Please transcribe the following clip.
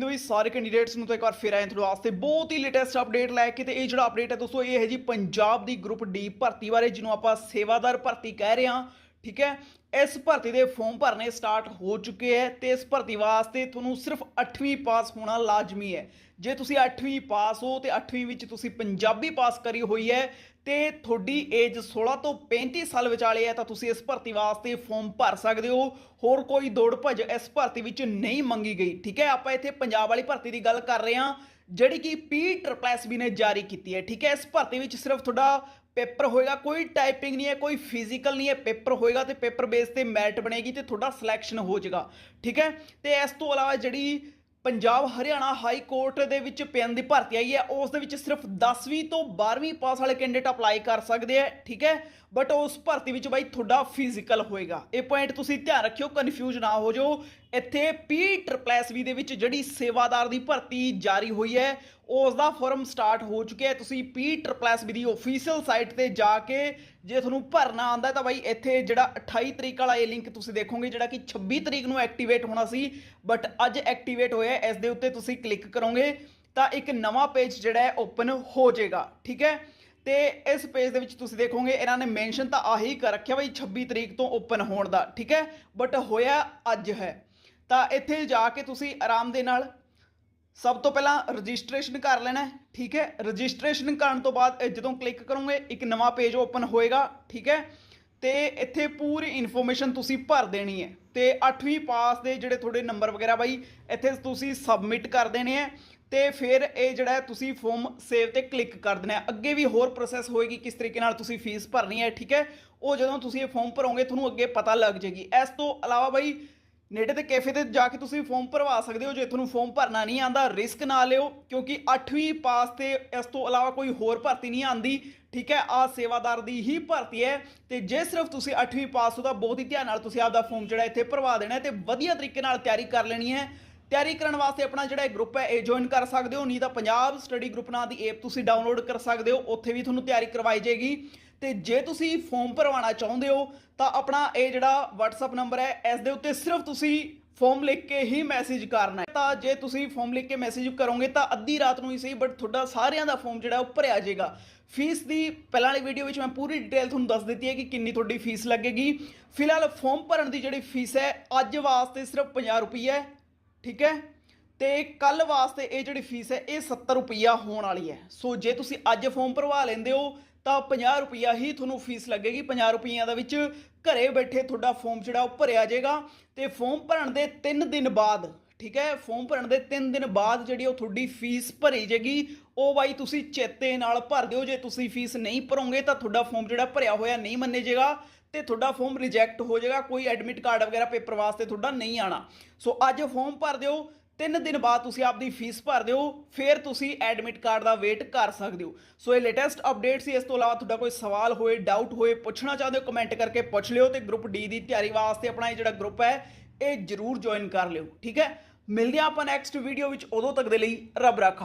ਦੇ ਵਿੱਚ ਸਾਰੇ ਕੈਂਡੀਡੇਟਸ ਨੂੰ ਤਾਂ ਇੱਕ ਵਾਰ ਫਿਰ ਆਏ ਤੁਹਾਡੇ ਵਾਸਤੇ। ਬਹੁਤ ਹੀ ਲੇਟੈਸਟ ਅਪਡੇਟ ਲੈ ਕੇ ਤੇ ਇਹ ਜਿਹੜਾ ਅਪਡੇਟ ਹੈ ਦੋਸਤੋ, ਇਹ ਹੈ ਜੀ ਪੰਜਾਬ ਦੀ ਗਰੁੱਪ ਡੀ ਭਰਤੀ ਬਾਰੇ, ਜਿਹਨੂੰ ਆਪਾਂ ਸੇਵਾਦਾਰ ਭਰਤੀ ਕਹਿ ਰਹੇ ਹਾਂ। ਠੀਕ ਹੈ? ਇਸ ਭਰਤੀ ਦੇ ਫਾਰਮ ਭਰਨੇ ਸਟਾਰਟ ਹੋ ਚੁੱਕੇ ਹੈ ਤੇ ਇਸ ਭਰਤੀ ਵਾਸਤੇ ਤੁਹਾਨੂੰ ਸਿਰਫ 8ਵੀਂ ਪਾਸ ਹੋਣਾ ਲਾਜ਼ਮੀ ਹੈ। ਜੇ ਤੁਸੀਂ 8ਵੀਂ ਪਾਸ ਹੋ ਤੇ 8ਵੀਂ ਵਿੱਚ ਤੁਸੀਂ ਪੰਜਾਬੀ ਪਾਸ ਕਰੀ ਹੋਈ ਹੈ ਤੇ ਤੁਹਾਡੀ ਏਜ 16 ਤੋਂ 35 ਸਾਲ ਵਿਚਾਲੇ ਹੈ ਤਾਂ ਤੁਸੀਂ ਇਸ ਭਰਤੀ ਵਾਸਤੇ ਫਾਰਮ ਭਰ ਸਕਦੇ ਹੋ। ਹੋਰ ਕੋਈ ਦੌੜ ਭੱਜ ਇਸ ਭਰਤੀ ਵਿੱਚ ਨਹੀਂ ਮੰਗੀ ਗਈ। ਠੀਕ ਹੈ? ਆਪਾਂ ਇੱਥੇ ਪੰਜਾਬ ਵਾਲੀ ਭਰਤੀ ਦੀ ਗੱਲ ਕਰ ਰਹੇ ਹਾਂ। ਜਿਹੜੀ ਕਿ ਪੀ ਟ੍ਰਿਪਲ ਬੀ ਨੇ ਜਾਰੀ ਕੀਤੀ ਹੈ, ਠੀਕ ਹੈ? ਇਸ ਭਰਤੀ ਵਿੱਚ ਸਿਰਫ ਤੁਹਾਡਾ ਪੇਪਰ ਹੋਏਗਾ, ਕੋਈ ਟਾਈਪਿੰਗ ਨਹੀਂ ਹੈ, ਕੋਈ ਫਿਜ਼ੀਕਲ ਨਹੀਂ ਹੈ, ਪੇਪਰ ਹੋਏਗਾ ਤੇ ਪੇਪਰ ਬੇਸ ਤੇ ਮੈਰਿਟ ਬਣੇਗੀ ਤੇ ਤੁਹਾਡਾ ਸਿਲੈਕਸ਼ਨ ਹੋ ਜਾਏਗਾ, ਠੀਕ ਹੈ? ਤੇ ਇਸ ਤੋਂ ਇਲਾਵਾ ਜਿਹੜੀ ਪੰਜਾਬ ਹਰਿਆਣਾ ਹਾਈ ਕੋਰਟ ਦੇ ਵਿੱਚ ਪੈਨ ਦੀ ਭਰਤੀ ਆਈ ਹੈ, ਉਸ ਦੇ ਵਿੱਚ ਸਿਰਫ 10ਵੀਂ ਤੋਂ 12ਵੀਂ ਪਾਸ ਵਾਲੇ ਕੈਂਡੀਡੇਟ ਅਪਲਾਈ ਕਰ ਸਕਦੇ ਆ ਠੀਕ ਹੈ? ਬਟ ਉਸ ਭਰਤੀ ਵਿੱਚ ਬਾਈ ਤੁਹਾਡਾ ਫਿਜ਼ੀਕਲ ਹੋਏਗਾ। ਇਹ ਪੁਆਇੰਟ ਤੁਸੀਂ ਧਿਆਨ ਰੱਖਿਓ ਕਨਫਿਊਜ਼ ਨਾ ਹੋ ਜਾਓ। ਇੱਥੇ ਪੀ ਟ੍ਰਿਪਲ ਦੇ ਵਿੱਚ ਜਿਹੜੀ ਸੇਵਾਦਾਰ ਦੀ ਭਰਤੀ ਜਾਰੀ ਹੋਈ ਹੈ ਉਸ ਦਾ ਫਾਰਮ ਸਟਾਰਟ ਹੋ ਚੁੱਕਿਆ ਹੈ। ਤੁਸੀਂ ਪੀ ਟ੍ਰਿਪਲ ਦੀ ਅਫੀਸ਼ੀਅਲ ਸਾਈਟ ਤੇ ਜਾ ਕੇ ਜੇ ਤੁਹਾਨੂੰ ਭਰਨਾ ਆਂਦਾ ਤਾਂ ਬਾਈ ਇੱਥੇ ਜਿਹੜਾ 28 ਤਰੀਕ ਵਾਲਾ ਇਹ ਲਿੰਕ ਤੁਸੀਂ ਦੇਖੋਗੇ, ਜਿਹੜਾ ਕਿ 26 ਤਰੀਕ ਨੂੰ ਐਕਟੀਵੇਟ ਹੋਣਾ ਸੀ ਬਟ ਅੱਜ ਐਕਟੀਵੇਟ ਹੋਇਆ ਇਸ ਦੇ ਉੱਤੇ ਤੁਸੀਂ ਕਲਿੱਕ ਕਰੋਗੇ ਤਾਂ ਇੱਕ ਨਵਾਂ ਪੇਜ ਜਿਹੜਾ ਹੈ ਓਪਨ ਹੋ ਜਾਏਗਾ, ਠੀਕ ਹੈ? ਤੇ ਇਸ ਪੇਜ ਦੇ ਵਿੱਚ ਤੁਸੀਂ ਦੇਖੋਗੇ, ਇਹਨਾਂ ਨੇ ਮੈਂਸ਼ਨ ਤਾਂ ਆਹੀ ਕਰ ਰੱਖਿਆ ਬਈ 26 ਤਰੀਕ ਤੋਂ ਓਪਨ ਹੋਣ ਦਾ, ਠੀਕ ਹੈ? ਬਟ ਹੋਇਆ ਅੱਜ ਹੈ। ਤਾਂ ਇੱਥੇ ਜਾ ਕੇ ਤੁਸੀਂ ਆਰਾਮ ਦੇ ਨਾਲ ਸਭ ਤੋਂ ਪਹਿਲਾਂ ਰਜਿਸਟ੍ਰੇਸ਼ਨ ਕਰ ਲੈਣਾ ਠੀਕ ਹੈ? ਰਜਿਸਟ੍ਰੇਸ਼ਨ ਕਰਨ ਤੋਂ ਬਾਅਦ ਇਹ ਜਦੋਂ ਕਲਿੱਕ ਕਰੋਗੇ, ਇੱਕ ਨਵਾਂ ਪੇਜ ਓਪਨ ਹੋਏਗਾ, ਠੀਕ ਹੈ? ਤੇ ਇੱਥੇ ਪੂਰੀ ਇਨਫੋਰਮੇਸ਼ਨ ਤੁਸੀਂ ਭਰ ਦੇਣੀ ਹੈ। ਤੇ 8ਵੀਂ ਪਾਸ ਦੇ ਜਿਹੜੇ ਤੁਹਾਡੇ ਨੰਬਰ ਵਗੈਰਾ ਬਾਈ, ਇੱਥੇ ਤੁਸੀਂ ਸਬਮਿਟ ਕਰ ਦੇਣੇ ਹੈ। ਤੇ ਫਿਰ ਇਹ ਜਿਹੜਾ ਤੁਸੀਂ ਫਾਰਮ ਸੇਵ ਤੇ ਕਲਿੱਕ ਕਰ ਦੇਣਾ ਅੱਗੇ ਵੀ ਹੋਰ ਪ੍ਰੋਸੈਸ ਹੋਏਗੀ, ਕਿਸ ਤਰੀਕੇ ਨਾਲ ਤੁਸੀਂ ਫੀਸ ਭਰਨੀ ਹੈ, ਠੀਕ ਹੈ? ਉਹ ਜਦੋਂ ਤੁਸੀਂ ਇਹ ਫਾਰਮ ਭਰੋਗੇ, ਤੁਹਾਨੂੰ ਅੱਗੇ ਪਤਾ ਲੱਗ ਜਾਏਗੀ। ਇਸ ਤੋਂ ਇਲਾਵਾ ਬਾਈ ਨੇੜੇ ਦੇ ਕੈਫੇ ਤੇ ਜਾ ਕੇ ਤੁਸੀਂ ਫਾਰਮ ਭਰਵਾ ਸਕਦੇ ਹੋ, ਜੇ ਤੁਹਾਨੂੰ ਫਾਰਮ ਭਰਨਾ ਨਹੀਂ ਆਂਦਾ ਰਿਸਕ ਨਾ ਲਿਓ, ਕਿਉਂਕਿ 8ਵੀਂ ਪਾਸ ਤੇ ਇਸ ਤੋਂ ਇਲਾਵਾ ਕੋਈ ਹੋਰ ਭਰਤੀ ਨਹੀਂ ਆਂਦੀ। ਠੀਕ ਹੈ ਆ ਸੇਵਾਦਾਰ ਦੀ ਹੀ ਭਰਤੀ ਹੈ। ਤੇ ਜੇ ਸਿਰਫ ਤੁਸੀਂ 8ਵੀਂ ਪਾਸ ਹੋ ਤਾਂ ਬਹੁਤ ਹੀ ਧਿਆਨ ਨਾਲ ਤੁਸੀਂ ਆਪਦਾ ਫਾਰਮ ਜਿਹੜਾ ਇੱਥੇ ਭਰਵਾ ਦੇਣਾ ਹੈ ਤੇ ਵਧੀਆ ਤਰੀਕੇ ਨਾਲ ਤਿਆਰੀ ਕਰ ਲੈਣੀ ਹੈ। ਤਿਆਰੀ ਕਰਨ ਵਾਸਤੇ ਆਪਣਾ ਜਿਹੜਾ ਗਰੁੱਪ ਹੈ, ਇਹ ਜੁਆਇਨ ਕਰ ਸਕਦੇ ਹੋ। ਨਹੀਂ ਤਾਂ ਪੰਜਾਬ ਸਟੱਡੀ ਗਰੁੱਪ ਨਾਂ ਦੀ ਐਪ ਤੁਸੀਂ ਡਾਊਨਲੋਡ ਕਰ ਸਕਦੇ ਹੋ। ਉੱਥੇ ਵੀ ਤੁਹਾਨੂੰ ਤਿਆਰੀ ਕਰਵਾਈ ਜਾਏਗੀ। ਤੇ ਜੇ ਤੁਸੀਂ ਫਾਰਮ ਭਰਵਾਉਣਾ ਚਾਹੁੰਦੇ ਹੋ, ਤਾਂ ਆਪਣਾ ਇਹ ਜਿਹੜਾ WhatsApp ਨੰਬਰ ਹੈ, ਇਸ ਦੇ ਉੱਤੇ ਸਿਰਫ ਤੁਸੀਂ ਫਾਰਮ ਲਿਖ ਕੇ ਹੀ ਮੈਸੇਜ ਕਰਨਾ ਹੈ। ਤਾਂ ਜੇ ਤੁਸੀਂ ਫਾਰਮ ਲਿਖ ਕੇ ਮੈਸੇਜ ਕਰੋਗੇ, ਤਾਂ ਅੱਧੀ ਰਾਤ ਨੂੰ ਹੀ ਸਹੀ ਬਟ ਤੁਹਾਡਾ ਸਾਰਿਆਂ ਦਾ ਫਾਰਮ ਜਿਹੜਾ ਉਹ ਭਰਿਆ ਜਾਏਗਾ। ਫੀਸ ਦੀ ਪਹਿਲਾਂ ਵਾਲੀ ਵੀਡੀਓ ਵਿੱਚ ਮੈਂ ਪੂਰੀ ਡਿਟੇਲ ਤੁਹਾਨੂੰ ਦੱਸ ਦਿੱਤੀ ਹੈ ਕਿ ਕਿੰਨੀ ਤੁਹਾਡੀ ਫੀਸ ਲੱਗੇਗੀ। ਫਿਲਹਾਲ ਫਾਰਮ ਭਰਨ ਦੀ ਜਿਹੜੀ ਫੀਸ ਹੈ, ਅੱਜ ਵਾਸਤੇ ਸਿਰਫ 50 ਰੁਪਏ ਹੈ, ਠੀਕ ਹੈ? ਤੇ ਕੱਲ ਵਾਸਤੇ ਇਹ ਜਿਹੜੀ ਫੀਸ ਹੈ, ਇਹ 70 ਰੁਪਈਆ ਹੋਣ ਵਾਲੀ ਹੈ। ਸੋ ਜੇ ਤੁਸੀਂ ਅੱਜ ਫਾਰਮ ਭਰਵਾ ਲੈਂਦੇ ਹੋ ਤਾਂ 50 ਰੁਪਈਆ ਹੀ ਤੁਹਾਨੂੰ ਫੀਸ ਲੱਗੇਗੀ। 50 ਰੁਪਈਆ ਦਾ ਵਿੱਚ ਘਰੇ ਬੈਠੇ ਤੁਹਾਡਾ ਫਾਰਮ ਜਿਹੜਾ ਉਹ ਭਰਿਆ ਜਾਏਗਾ ਤੇ ਫਾਰਮ ਭਰਨ ਦੇ 3 ਦਿਨ ਬਾਅਦ, ਠੀਕ ਹੈ? ਫਾਰਮ ਭਰਨ ਦੇ 3 ਦਿਨ ਬਾਅਦ ਜਿਹੜੀ ਉਹ ਤੁਹਾਡੀ ਫੀਸ ਭਰੀ ਜੇਗੀ ਉਹ ਬਾਈ ਤੁਸੀਂ ਚੇਤੇ ਨਾਲ ਭਰ ਦਿਓ। ਜੇ ਤੁਸੀਂ ਫੀਸ ਨਹੀਂ ਭਰੋਗੇ ਤਾਂ ਤੁਹਾਡਾ ਫਾਰਮ ਜਿਹੜਾ ਭਰਿਆ ਹੋਇਆ ਨਹੀਂ ਮੰਨੇ ਜਾਏਗਾ ਤੇ ਤੁਹਾਡਾ ਫਾਰਮ ਰਿਜੈਕਟ ਹੋ ਜਾਏਗਾ। ਕੋਈ ਐਡਮਿਟ ਕਾਰਡ ਵਗੈਰਾ ਪੇਪਰ ਵਾਸਤੇ ਤੁਹਾਡਾ ਨਹੀਂ ਆਣਾ ਸੋ ਅੱਜ ਫਾਰਮ ਭਰ ਦਿਓ ਤਿੰਨ ਦਿਨ ਬਾਅਦ ਤੁਸੀਂ ਆਪਦੀ ਫੀਸ ਭਰ ਦਿਓ, ਫਿਰ ਤੁਸੀਂ ਐਡਮਿਟ ਕਾਰਡ ਦਾ ਵੇਟ ਕਰ ਸਕਦੇ ਹੋ। ਸੋ ਇਹ ਲੇਟੈਸਟ ਅਪਡੇਟ ਸੀ, ਇਸ ਤੋਂ ਇਲਾਵਾ ਤੁਹਾਡਾ ਕੋਈ ਸਵਾਲ ਹੋਏ, ਡਾਊਟ ਹੋਏ, ਪੁੱਛਣਾ ਚਾਹੁੰਦੇ ਹੋ, ਕਮੈਂਟ ਕਰਕੇ ਪੁੱਛ ਲਿਓ ਤੇ ਗਰੁੱਪ ਡੀ ਦੀ ਤਿਆਰੀ ਵਾਸਤੇ ਆਪਣਾ ਇਹ ਜਿਹੜਾ ਗਰੁੱਪ ਹੈ, ਇਹ ਜਰੂਰ ਜੁਆਇਨ ਕਰ ਲਿਓ, ਠੀਕ ਹੈ? ਮਿਲਦੇ ਹਾਂ ਆਪਾਂ ਨੈਕਸਟ ਵੀਡੀਓ ਵਿੱਚ, ਉਦੋਂ ਤੱਕ ਦੇ ਲਈ ਰੱਬ ਰਾਖਾ।